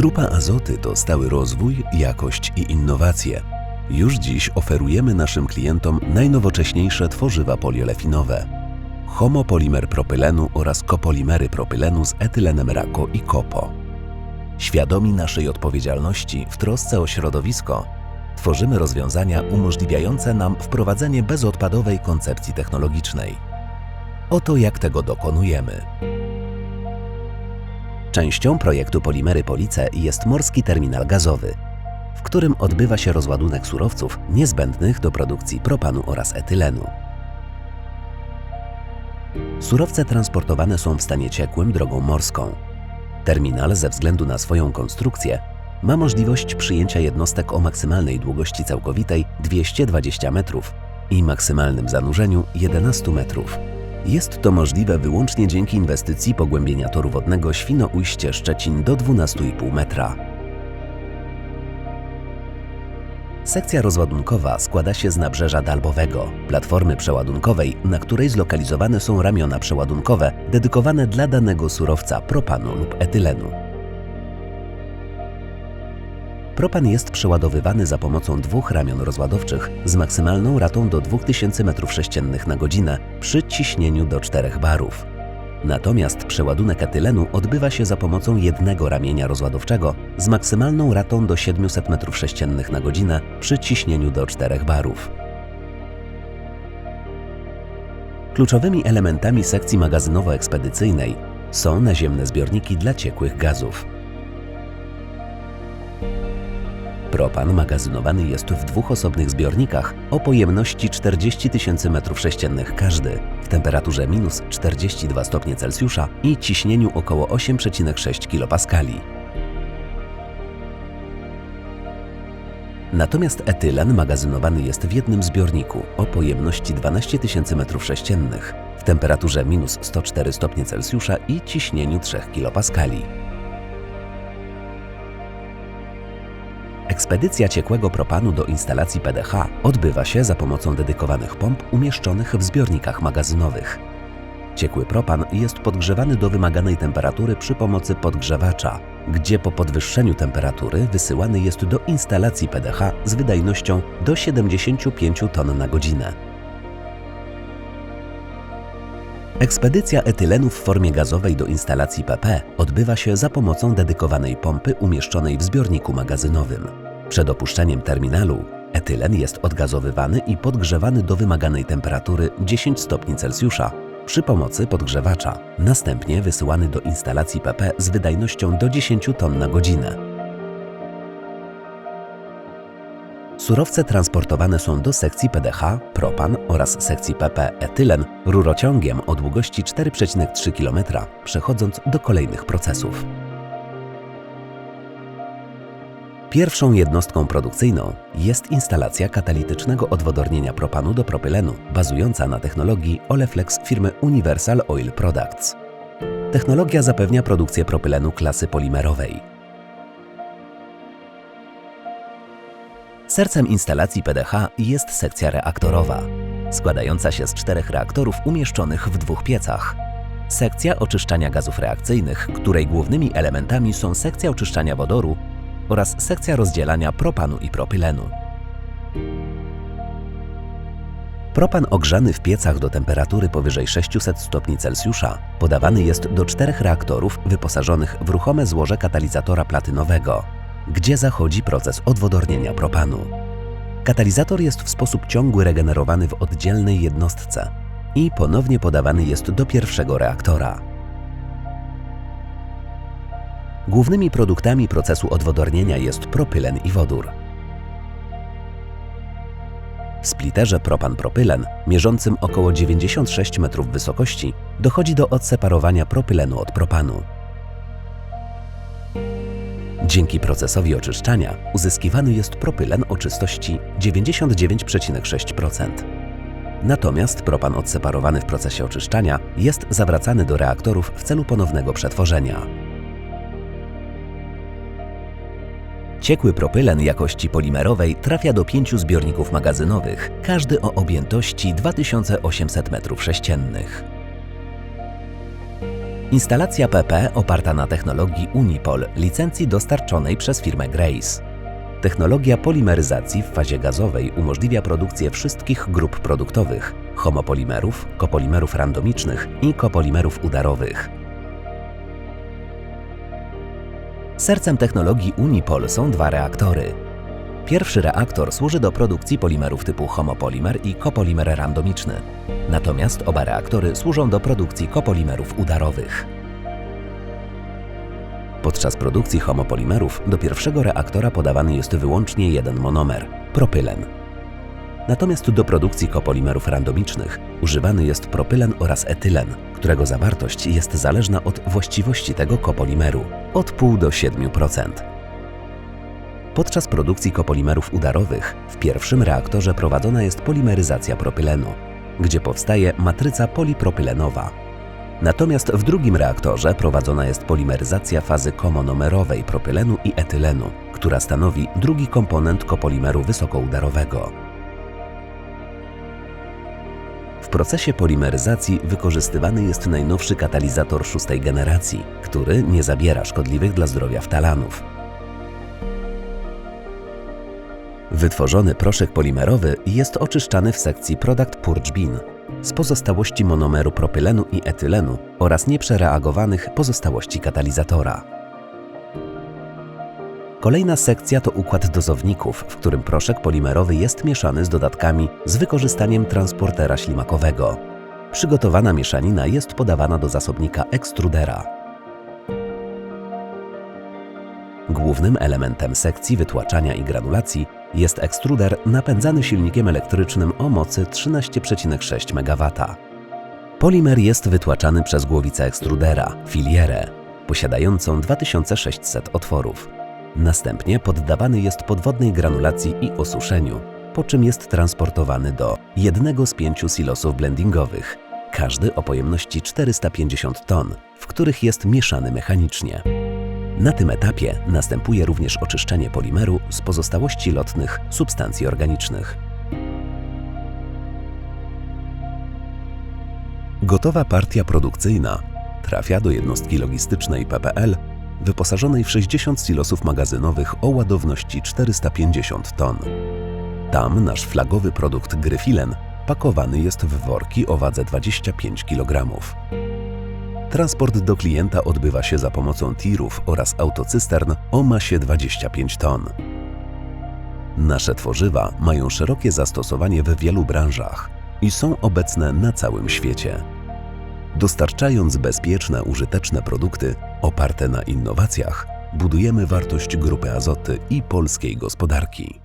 Grupa Azoty to stały rozwój, jakość i innowacje. Już dziś oferujemy naszym klientom najnowocześniejsze tworzywa poliolefinowe. Homopolimer propylenu oraz kopolimery propylenu z etylenem rako i kopo. Świadomi naszej odpowiedzialności w trosce o środowisko, tworzymy rozwiązania umożliwiające nam wprowadzenie bezodpadowej koncepcji technologicznej. Oto jak tego dokonujemy. Częścią projektu Polimery Police jest morski terminal gazowy, w którym odbywa się rozładunek surowców niezbędnych do produkcji propanu oraz etylenu. Surowce transportowane są w stanie ciekłym drogą morską. Terminal ze względu na swoją konstrukcję ma możliwość przyjęcia jednostek o maksymalnej długości całkowitej 220 metrów i maksymalnym zanurzeniu 11 metrów. Jest to możliwe wyłącznie dzięki inwestycji pogłębienia toru wodnego Świnoujście-Szczecin do 12,5 metra. Sekcja rozładunkowa składa się z nabrzeża dalbowego, platformy przeładunkowej, na której zlokalizowane są ramiona przeładunkowe dedykowane dla danego surowca propanu lub etylenu. Propan jest przeładowywany za pomocą dwóch ramion rozładowczych z maksymalną ratą do 2000 m3 na godzinę przy ciśnieniu do 4 barów. Natomiast przeładunek etylenu odbywa się za pomocą jednego ramienia rozładowczego z maksymalną ratą do 700 m3 na godzinę przy ciśnieniu do 4 barów. Kluczowymi elementami sekcji magazynowo-ekspedycyjnej są naziemne zbiorniki dla ciekłych gazów. Propan magazynowany jest w dwóch osobnych zbiornikach o pojemności 40 tysięcy m3 każdy, w temperaturze minus 42 stopnie Celsjusza i ciśnieniu około 8,6 kPa. Natomiast etylen magazynowany jest w jednym zbiorniku o pojemności 12 tysięcy m3 w temperaturze minus 104 stopnie Celsjusza i ciśnieniu 3 kPa. Ekspedycja ciekłego propanu do instalacji PDH odbywa się za pomocą dedykowanych pomp umieszczonych w zbiornikach magazynowych. Ciekły propan jest podgrzewany do wymaganej temperatury przy pomocy podgrzewacza, gdzie po podwyższeniu temperatury wysyłany jest do instalacji PDH z wydajnością do 75 ton na godzinę. Ekspedycja etylenu w formie gazowej do instalacji PP odbywa się za pomocą dedykowanej pompy umieszczonej w zbiorniku magazynowym. Przed opuszczeniem terminalu etylen jest odgazowywany i podgrzewany do wymaganej temperatury 10 stopni Celsjusza przy pomocy podgrzewacza, następnie wysyłany do instalacji PP z wydajnością do 10 ton na godzinę. Surowce transportowane są do sekcji PDH, propan oraz sekcji PP etylen rurociągiem o długości 4,3 km, przechodząc do kolejnych procesów. Pierwszą jednostką produkcyjną jest instalacja katalitycznego odwodornienia propanu do propylenu, bazująca na technologii Oleflex firmy Universal Oil Products. Technologia zapewnia produkcję propylenu klasy polimerowej. Sercem instalacji PDH jest sekcja reaktorowa, składająca się z czterech reaktorów umieszczonych w dwóch piecach. Sekcja oczyszczania gazów reakcyjnych, której głównymi elementami są sekcja oczyszczania wodoru oraz sekcja rozdzielania propanu i propylenu. Propan ogrzany w piecach do temperatury powyżej 600 stopni Celsjusza podawany jest do czterech reaktorów wyposażonych w ruchome złoże katalizatora platynowego, gdzie zachodzi proces odwodornienia propanu. Katalizator jest w sposób ciągły regenerowany w oddzielnej jednostce i ponownie podawany jest do pierwszego reaktora. Głównymi produktami procesu odwodornienia jest propylen i wodór. W splitterze propan-propylen, mierzącym około 96 metrów wysokości, dochodzi do odseparowania propylenu od propanu. Dzięki procesowi oczyszczania uzyskiwany jest propylen o czystości 99,6%. Natomiast propan odseparowany w procesie oczyszczania jest zawracany do reaktorów w celu ponownego przetworzenia. Ciekły propylen jakości polimerowej trafia do pięciu zbiorników magazynowych, każdy o objętości 2800 m3. Instalacja PP oparta na technologii Unipol, licencji dostarczonej przez firmę Grace. Technologia polimeryzacji w fazie gazowej umożliwia produkcję wszystkich grup produktowych homopolimerów, kopolimerów randomicznych i kopolimerów udarowych. Sercem technologii Unipol są dwa reaktory. Pierwszy reaktor służy do produkcji polimerów typu homopolimer i kopolimer randomiczny. Natomiast oba reaktory służą do produkcji kopolimerów udarowych. Podczas produkcji homopolimerów do pierwszego reaktora podawany jest wyłącznie jeden monomer propylen. Natomiast do produkcji kopolimerów randomicznych używany jest propylen oraz etylen, którego zawartość jest zależna od właściwości tego kopolimeru od 0,5 do 7%. Podczas produkcji kopolimerów udarowych w pierwszym reaktorze prowadzona jest polimeryzacja propylenu, gdzie powstaje matryca polipropylenowa. Natomiast w drugim reaktorze prowadzona jest polimeryzacja fazy komonomerowej propylenu i etylenu, która stanowi drugi komponent kopolimeru wysokoudarowego. Procesie polimeryzacji wykorzystywany jest najnowszy katalizator szóstej generacji, który nie zabiera szkodliwych dla zdrowia ftalanów. Wytworzony proszek polimerowy jest oczyszczany w sekcji Product Purge Bin z pozostałości monomeru propylenu i etylenu oraz nieprzereagowanych pozostałości katalizatora. Kolejna sekcja to układ dozowników, w którym proszek polimerowy jest mieszany z dodatkami z wykorzystaniem transportera ślimakowego. Przygotowana mieszanina jest podawana do zasobnika ekstrudera. Głównym elementem sekcji wytłaczania i granulacji jest ekstruder napędzany silnikiem elektrycznym o mocy 13,6 MW. Polimer jest wytłaczany przez głowicę ekstrudera, filierę, posiadającą 2600 otworów. Następnie poddawany jest podwodnej granulacji i osuszeniu, po czym jest transportowany do jednego z pięciu silosów blendingowych, każdy o pojemności 450 ton, w których jest mieszany mechanicznie. Na tym etapie następuje również oczyszczenie polimeru z pozostałości lotnych substancji organicznych. Gotowa partia produkcyjna trafia do jednostki logistycznej PPL wyposażonej w 60 silosów magazynowych o ładowności 450 ton. Tam nasz flagowy produkt Gryfilen pakowany jest w worki o wadze 25 kg. Transport do klienta odbywa się za pomocą tirów oraz autocystern o masie 25 ton. Nasze tworzywa mają szerokie zastosowanie w wielu branżach i są obecne na całym świecie. Dostarczając bezpieczne, użyteczne produkty oparte na innowacjach, budujemy wartość Grupy Azoty i polskiej gospodarki.